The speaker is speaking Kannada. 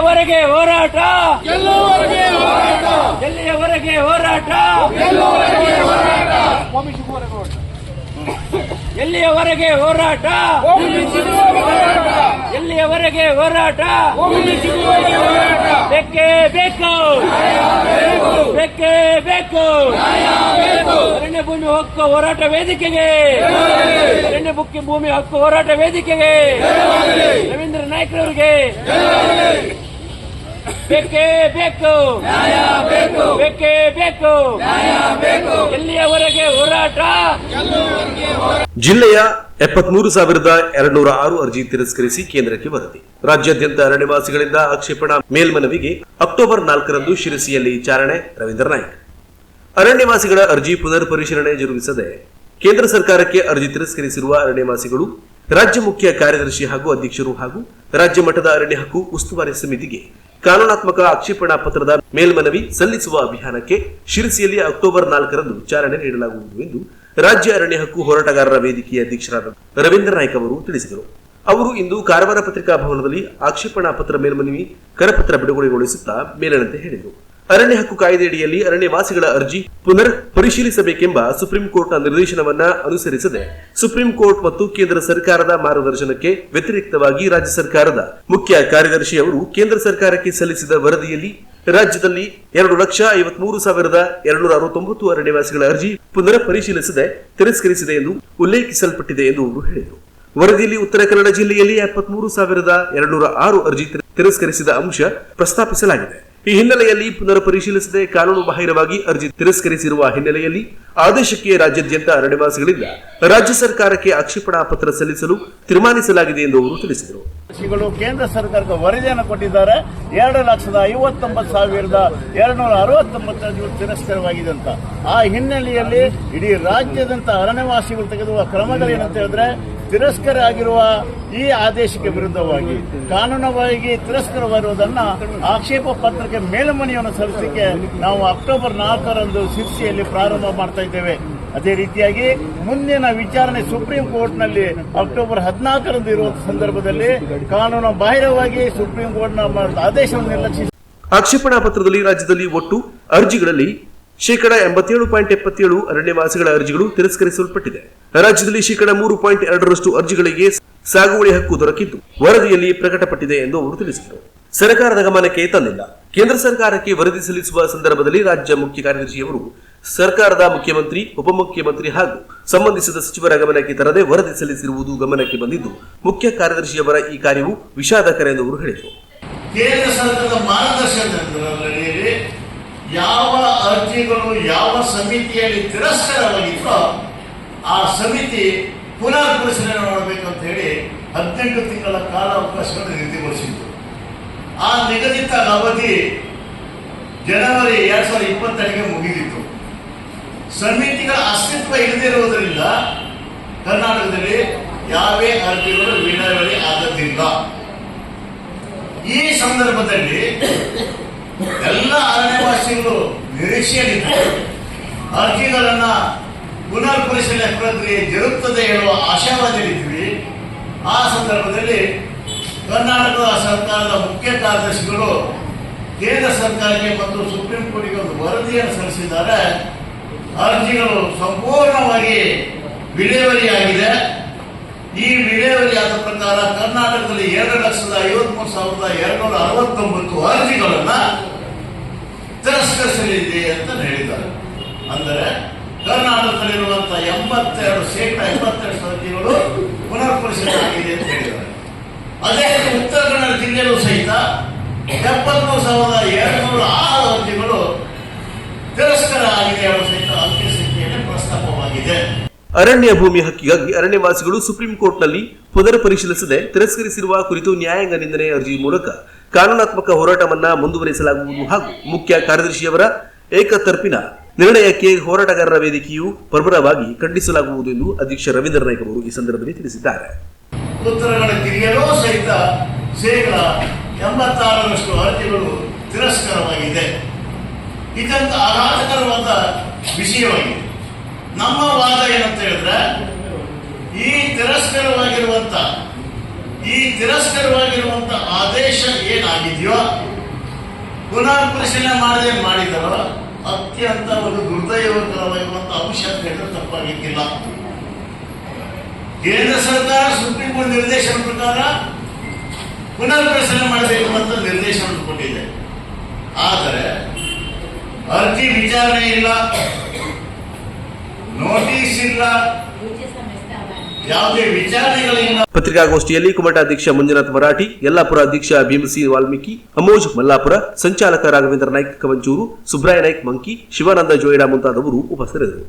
ಎಲ್ಲಿಯವರೆಗೆ ಹೋರಾಟ? ಎಲ್ಲಿಯವರೆಗೆ ಹೋರಾಟ? ಎಲ್ಲಿಯವರೆಗೆ ಹೋರಾಟ? ಎಲ್ಲಿಯವರೆಗೆ ಹೋರಾಟ? ಸಿಗುವವರೆಗೆ ಬೇಕೇ ಬೇಕು. ಬೇಕೇ ಬೇಕು. ಅರಣ್ಯ ಭೂಮಿ ಹಕ್ಕು ಹೋರಾಟ ವೇದಿಕೆಗೆ. ಅರಣ್ಯ ಬುಕ್ಕಿ ಭೂಮಿ ಹಕ್ಕು ಹೋರಾಟ ವೇದಿಕೆಗೆ. ರವೀಂದ್ರ ನಾಯ್ಕರವರಿಗೆ. ಬೇಕೇ ಬೇಕು. ಬೇಕೇ ಬೇಕು. ಎಲ್ಲಿಯವರೆಗೆ ಹೋರಾಟ? ಜಿಲ್ಲೆಯ ಎಪ್ಪತ್ಮೂರು ಸಾವಿರದ ಎರಡ್ನೂರ ಆರು ಅರ್ಜಿ ತಿರಸ್ಕರಿಸಿ ಕೇಂದ್ರಕ್ಕೆ ವರದಿ. ರಾಜ್ಯಾದ್ಯಂತ ಅರಣ್ಯವಾಸಿಗಳಿಂದ ಆಕ್ಷೇಪಣಾ ಮೇಲ್ಮನವಿಗೆ ಅಕ್ಟೋಬರ್ ನಾಲ್ಕರಂದು ಶಿರಸಿಯಲ್ಲಿ ಚಾರಣೆ ರವೀಂದ್ರ ನಾಯ್ಕ್. ಅರಣ್ಯವಾಸಿಗಳ ಅರ್ಜಿ ಪುನರ್ ಪರಿಶೀಲನೆ ಜರುಗಿಸದೆ ಕೇಂದ್ರ ಸರ್ಕಾರಕ್ಕೆ ಅರ್ಜಿ ತಿರಸ್ಕರಿಸಿರುವ ಅರಣ್ಯವಾಸಿಗಳು, ರಾಜ್ಯ ಮುಖ್ಯ ಕಾರ್ಯದರ್ಶಿ ಹಾಗೂ ಅಧ್ಯಕ್ಷರು ಹಾಗೂ ರಾಜ್ಯ ಮಟ್ಟದ ಅರಣ್ಯ ಹಕ್ಕು ಉಸ್ತುವಾರಿ ಸಮಿತಿಗೆ ಕಾನೂನಾತ್ಮಕ ಆಕ್ಷೇಪಣಾ ಪತ್ರದ ಮೇಲ್ಮನವಿ ಸಲ್ಲಿಸುವ ಅಭಿಯಾನಕ್ಕೆ ಶಿರಸಿಯಲ್ಲಿ ಅಕ್ಟೋಬರ್ ನಾಲ್ಕರಂದು ಚಾಲನೆ ನೀಡಲಾಗುವುದು ಎಂದು ರಾಜ್ಯ ಅರಣ್ಯ ಹಕ್ಕು ಹೋರಾಟಗಾರರ ವೇದಿಕೆಯ ಅಧ್ಯಕ್ಷರಾದ ರವೀಂದ್ರ ನಾಯ್ಕ ಅವರು ತಿಳಿಸಿದರು. ಅವರು ಇಂದು ಕಾರವಾರ ಪತ್ರಿಕಾ ಭವನದಲ್ಲಿ ಆಕ್ಷೇಪಣಾ ಪತ್ರ ಮೇಲ್ಮನವಿ ಕರಪತ್ರ ಬಿಡುಗಡೆಗೊಳಿಸುತ್ತಾ ಮೇಲನಂತೆ ಹೇಳಿದರು. ಅರಣ್ಯ ಹಕ್ಕು ಕಾಯ್ದೆಯಡಿಯಲ್ಲಿ ಅರಣ್ಯವಾಸಿಗಳ ಅರ್ಜಿ ಪುನರ್ ಪರಿಶೀಲಿಸಬೇಕೆಂಬ ಸುಪ್ರೀಂ ಕೋರ್ಟ್ನ ನಿರ್ದೇಶನವನ್ನ ಅನುಸರಿಸದೆ ಸುಪ್ರೀಂ ಕೋರ್ಟ್ ಮತ್ತು ಕೇಂದ್ರ ಸರ್ಕಾರದ ಮಾರ್ಗದರ್ಶನಕ್ಕೆ ವ್ಯತಿರಿಕ್ತವಾಗಿ ರಾಜ್ಯ ಸರ್ಕಾರದ ಮುಖ್ಯ ಕಾರ್ಯದರ್ಶಿ ಅವರು ಕೇಂದ್ರ ಸರ್ಕಾರಕ್ಕೆ ಸಲ್ಲಿಸಿದ ವರದಿಯಲ್ಲಿ ರಾಜ್ಯದಲ್ಲಿ ಎರಡು ಲಕ್ಷ ಐವತ್ಮೂರು ಸಾವಿರದ ಎರಡ್ನೂರ ಅರವತ್ತೊಂಬತ್ತು ಅರಣ್ಯವಾಸಿಗಳ ಅರ್ಜಿ ಪುನರ್ ಪರಿಶೀಲಿಸದೆ ತಿರಸ್ಕರಿಸಿದೆ ಎಂದು ಉಲ್ಲೇಖಿಸಲ್ಪಟ್ಟಿದೆ ಎಂದು ಅವರು ಹೇಳಿದರು. ವರದಿಯಲ್ಲಿ ಉತ್ತರ ಕನ್ನಡ ಜಿಲ್ಲೆಯಲ್ಲಿ ಎಪ್ಪತ್ಮೂರು ಸಾವಿರದ ಎರಡುನೂರ ಆರು ಅರ್ಜಿ ತಿರಸ್ಕರಿಸಿದ ಅಂಶ ಪ್ರಸ್ತಾಪಿಸಲಾಗಿದೆ. ಈ ಹಿನ್ನೆಲೆಯಲ್ಲಿ ಪುನರ್ ಪರಿಶೀಲಿಸದೆ ಕಾನೂನು ಬಾಹಿರವಾಗಿ ಅರ್ಜಿ ತಿರಸ್ಕರಿಸಿರುವ ಹಿನ್ನೆಲೆಯಲ್ಲಿ ಆದೇಶಕ್ಕೆ ರಾಜ್ಯಾದ್ಯಂತ ಅರಣ್ಯವಾಸಿಗಳಿಂದ ರಾಜ್ಯ ಸರ್ಕಾರಕ್ಕೆ ಆಕ್ಷೇಪಣಾ ಪತ್ರ ಸಲ್ಲಿಸಲು ತೀರ್ಮಾನಿಸಲಾಗಿದೆ ಎಂದು ಅವರು ತಿಳಿಸಿದರು. ಕೇಂದ್ರ ಸರ್ಕಾರದ ವರದಿಯನ್ನು ಕೊಟ್ಟಿದ್ದಾರೆ. ಎರಡು ಲಕ್ಷದ ಐವತ್ತೊಂಬತ್ತು ಸಾವಿರದ ಎರಡುನೂರ ಅರವತ್ತೊಂಬತ್ತು ಅರ್ಜಿಗಳು ತಿರಸ್ಕಾರವಾಗಿದೆ ಅಂತ. ಆ ಹಿನ್ನೆಲೆಯಲ್ಲಿ ಇಡೀ ರಾಜ್ಯದಂತ ಅರಣ್ಯವಾಸಿಗಳು ತೆಗೆದುವ ಕ್ರಮಗಳೇನಂತ ಹೇಳಿದ್ರೆ ತಿರಸ್ಕಾರ ಆಗಿರುವ ಈ ಆದೇಶಕ್ಕೆ ವಿರುದ್ಧವಾಗಿ ಕಾನೂನವಾಗಿ ತಿರಸ್ಕಾರವಾಗಿರುವುದನ್ನ ಆಕ್ಷೇಪ ಪತ್ರಕ್ಕೆ ಮೇಲ್ಮನೆಯನ್ನು ಸಲ್ಲಿಸಲಿಕ್ಕೆ ನಾವು ಅಕ್ಟೋಬರ್ ನಾಲ್ಕರಂದು ಶಿರ್ಸಿಯಲ್ಲಿ ಪ್ರಾರಂಭ ಮಾಡ್ತಾ ಇದ್ದೇವೆ. ಅದೇ ರೀತಿಯಾಗಿ ಮುಂದಿನ ವಿಚಾರಣೆ ಸುಪ್ರೀಂ ಕೋರ್ಟ್ನಲ್ಲಿ ಅಕ್ಟೋಬರ್ ಹದಿನಾಲ್ಕರಂದು ಇರುವ ಸಂದರ್ಭದಲ್ಲಿ ಕಾನೂನು ಬಾಹಿರವಾಗಿ ಸುಪ್ರೀಂ ಕೋರ್ಟ್ನ ಆದೇಶವನ್ನು ನಿರ್ಲಕ್ಷಿಸಿ ಆಕ್ಷೇಪಣಾ ಪತ್ರದಲ್ಲಿ ರಾಜ್ಯದಲ್ಲಿ ಒಟ್ಟು ಅರ್ಜಿಗಳಲ್ಲಿ ಶೇಕಡಾ ಎಂಬತ್ತೇಳು ಪಾಯಿಂಟ್ ಎಪ್ಪತ್ತೇಳು ಅರಣ್ಯವಾಸಿಗಳ ಅರ್ಜಿಗಳು ತಿರಸ್ಕರಿಸಲ್ಪಟ್ಟಿದೆ. ರಾಜ್ಯದಲ್ಲಿ ಶೇಕಡಾ ಮೂರು ಪಾಯಿಂಟ್ ಎರಡರಷ್ಟು ಅರ್ಜಿಗಳಿಗೆ ಸಾಗುವಳಿ ಹಕ್ಕು ದೊರಕಿದ್ದು ವರದಿಯಲ್ಲಿ ಪ್ರಕಟಪಟ್ಟಿದೆ ಎಂದು ಅವರು ತಿಳಿಸಿದರು. ಸರ್ಕಾರದ ಗಮನಕ್ಕೆ ತಂದಿಲ್ಲ ಕೇಂದ್ರ ಸರ್ಕಾರಕ್ಕೆ ವರದಿ ಸಲ್ಲಿಸುವ ಸಂದರ್ಭದಲ್ಲಿ ರಾಜ್ಯ ಮುಖ್ಯ ಕಾರ್ಯದರ್ಶಿಯವರು ಸರ್ಕಾರದ ಮುಖ್ಯಮಂತ್ರಿ, ಉಪಮುಖ್ಯಮಂತ್ರಿ ಹಾಗೂ ಸಂಬಂಧಿಸಿದ ಸಚಿವರ ಗಮನಕ್ಕೆ ತರದೆ ವರದಿ ಸಲ್ಲಿಸಿರುವುದು ಗಮನಕ್ಕೆ ಬಂದಿದ್ದು, ಮುಖ್ಯ ಕಾರ್ಯದರ್ಶಿಯವರ ಈ ಕಾರ್ಯವು ವಿಷಾದಕರ ಎಂದು ಅವರು ಹೇಳಿದರು. ಕೇಂದ್ರ ಸರ್ಕಾರದ ಮಾರ್ಗದರ್ಶನದಲ್ಲಿ ಯಾವ ಅರ್ಜಿಗಳು ಯಾವ ಸಮಿತಿಯಲ್ಲಿ ತಿರಸ್ಕಾರವಾಗಿತ್ತೋ ಆ ಸಮಿತಿ ಪುನರ್ ಪರಿಶೀಲನೆ ಮಾಡಬೇಕು ಅಂತ ಹೇಳಿ ಹದಿನೆಂಟು ತಿಂಗಳ ಕಾಲ ಅವಕಾಶವನ್ನು ನಿಗದಿಗೊಳಿಸಿತ್ತು. ಆ ನಿಗದಿತ ಅವಧಿ ಜನವರಿ ಎರಡ್ ಸಾವಿರದ ಇಪ್ಪತ್ತೆರಡಿಗೆ ಮುಗಿದಿತ್ತು. ಸಮಿತಿಗಳ ಅಸ್ತಿತ್ವ ಇಲ್ಲದಿರುವುದರಿಂದ ಕರ್ನಾಟಕದಲ್ಲಿ ಯಾವೇ ಅರ್ಜಿಗಳು ವಿಲೇವಾರಿ ಆಗದಿಲ್ಲ ಈ ಸಂದರ್ಭದಲ್ಲಿ ಎಲ್ಲ ಅರಣ್ಯವಾಸಿಗಳು ನಿರೀಕ್ಷೆಯಲ್ಲಿದ್ದಾರೆ. ಅರ್ಜಿಗಳನ್ನ ಪುನರ್ ಪರಿಶೀಲನೆ ಪ್ರಕ್ರಿಯೆ ಜರುಗುತ್ತದೆ ಹೇಳುವ ಆಶಾವಾದಲ್ಲಿದ್ವಿ ಆ ಸಂದರ್ಭದಲ್ಲಿ ಕರ್ನಾಟಕದ ಸರ್ಕಾರದ ಮುಖ್ಯ ಕಾರ್ಯದರ್ಶಿಗಳು ಕೇಂದ್ರ ಸರ್ಕಾರಕ್ಕೆ ಮತ್ತು ಸುಪ್ರೀಂ ಕೋರ್ಟ್ಗೆ ಒಂದು ವರದಿಯನ್ನು ಸಲ್ಲಿಸಿದ್ದಾರೆ. ಅರ್ಜಿಗಳು ಸಂಪೂರ್ಣವಾಗಿ ವಿಲೇವರಿಯಾಗಿದೆ. ಈ ವಿಲೇವರಿಯಾದ ಪ್ರಕಾರ ಕರ್ನಾಟಕದಲ್ಲಿ ಎರಡು ಲಕ್ಷದ ಐವತ್ಮೂರು ಸಾವಿರದ ಎರಡ್ನೂರ ಅರವತ್ತೊಂಬತ್ತು ಅರ್ಜಿಗಳನ್ನ ತಿರಸ್ಕರಿಸಲಿದೆ ಅಂತ ಹೇಳಿದ್ದಾರೆ ಅಂದರೆ ಕರ್ನಾಟಕದಲ್ಲಿರುವಂತಹ ಎಂಬತ್ತೆರಡು ಶೇಕಡ ಎಂಬತ್ತೆರಡು ಅರ್ಜಿಗಳು ಪುನರ್ ಪರಿಶೀಲನೆ ಆಗಿದೆ ಅಂತ ಹೇಳಿದ್ದಾರೆ. ಅದೇ ರೀತಿ ಉತ್ತರ ಕನ್ನಡ ಜಿಲ್ಲೆಯಲ್ಲೂ ಸಹಿತ ಎಪ್ಪತ್ಮೂರು ಸಾವಿರದ ಎರಡ್ನೂರ ಆರು ಅರ್ಜಿಗಳು ತಿರಸ್ಕಾರ ಆಗಿದೆ ಎಂಬ ಸಹಿತ ಅಂತ್ಯ ಸಂಖ್ಯೆಯಲ್ಲಿ ಪ್ರಸ್ತಾಪವಾಗಿದೆ. ಅರಣ್ಯ ಭೂಮಿ ಹಕ್ಕಿಗಾಗಿ ಅರಣ್ಯವಾಸಿಗಳು ಸುಪ್ರೀಂ ಕೋರ್ಟ್ನಲ್ಲಿ ಪುನರ್ ಪರಿಶೀಲಿಸದೆ ತಿರಸ್ಕರಿಸಿರುವ ಕುರಿತು ನ್ಯಾಯಾಂಗ ನಿಂದನೆ ಅರ್ಜಿ ಮೂಲಕ ಕಾನೂನಾತ್ಮಕ ಹೋರಾಟವನ್ನ ಮುಂದುವರಿಸಲಾಗುವುದು ಹಾಗೂ ಮುಖ್ಯ ಕಾರ್ಯದರ್ಶಿಯವರ ಏಕತರ್ಪಿನ ನಿರ್ಣಯಕ್ಕೆ ಹೋರಾಟಗಾರರ ವೇದಿಕೆಯು ಪ್ರಬಲವಾಗಿ ಖಂಡಿಸಲಾಗುವುದು ಎಂದು ಅಧ್ಯಕ್ಷ ರವೀಂದ್ರ ನಾಯ್ಕ ಅವರು ಈ ಸಂದರ್ಭದಲ್ಲಿ ತಿಳಿಸಿದ್ದಾರೆ. ಸಹಿತ ಶೇಕಡ ಎಂಬತ್ತಾರರಷ್ಟು ಅರ್ಜಿಗಳು ತಿರಸ್ಕಾರವಾಗಿದೆ. ಇದಂತ ಆಘಾತಕರವಾದ ವಿಷಯವಾಗಿದೆ. ನಮ್ಮ ವಾದ ಏನಂತ ಹೇಳಿದ್ರೆ, ಈ ತಿರಸ್ಕರವಾಗಿರುವಂತ ಈ ತಿರಸ್ಕರವಾಗಿರುವಂತ ಆದೇಶ ಏನಾಗಿದೆಯೋ ಪುನರ್ ಪರಿಶೀಲನೆ ಮಾಡದೆ ಮಾಡಿದರೋ ಅತ್ಯಂತ ಒಂದು ದುರ್ದೈವಕರವಾಗಿರುವಂತಹ ಅಂಶ ಅಂತ ಹೇಳಿದ್ರೆ ತಪ್ಪಾಗಿದ್ದಿಲ್ಲ ಕೇಂದ್ರ ಸರ್ಕಾರ ಸುಪ್ರೀಂ ಕೋರ್ಟ್ ನಿರ್ದೇಶನ ಪ್ರಕಾರ ಪುನರ್ ಪರಿಶೀಲನೆ ಮಾಡಬೇಕು ಅಂತ ನಿರ್ದೇಶನ ಕೊಟ್ಟಿದೆ. ಆದರೆ ಅರ್ಜಿ ವಿಚಾರಣೆ ಇಲ್ಲ ನೋಟಿಸ್ ಇಲ್ಲ. ಯಾವುದೇ ವಿಚಾರಣೆಗಳಿಲ್ಲ. ಪತ್ರಿಕಾಗೋಷ್ಠಿಯಲ್ಲಿ ಕುಮಟ ಅಧ್ಯಕ್ಷ ಮಂಜುನಾಥ್ ಮರಾಠಿ, ಯಲ್ಲಾಪುರ ಅಧ್ಯಕ್ಷ ಭೀಮಸಿ ವಾಲ್ಮೀಕಿ, ಅಮೋಜ್ ಮಲ್ಲಾಪುರ, ಸಂಚಾಲಕ ರಾಘವೇಂದ್ರ ನಾಯ್ಕ ಕವಂಚೂರು, ಸುಬ್ರಾಯ ನಾಯ್ಕ್ ಮಂಕಿ, ಶಿವಾನಂದ ಜೋಯಿಡಾ ಮುಂತಾದವರು ಉಪಸ್ಥಿತರಿದ್ದರು.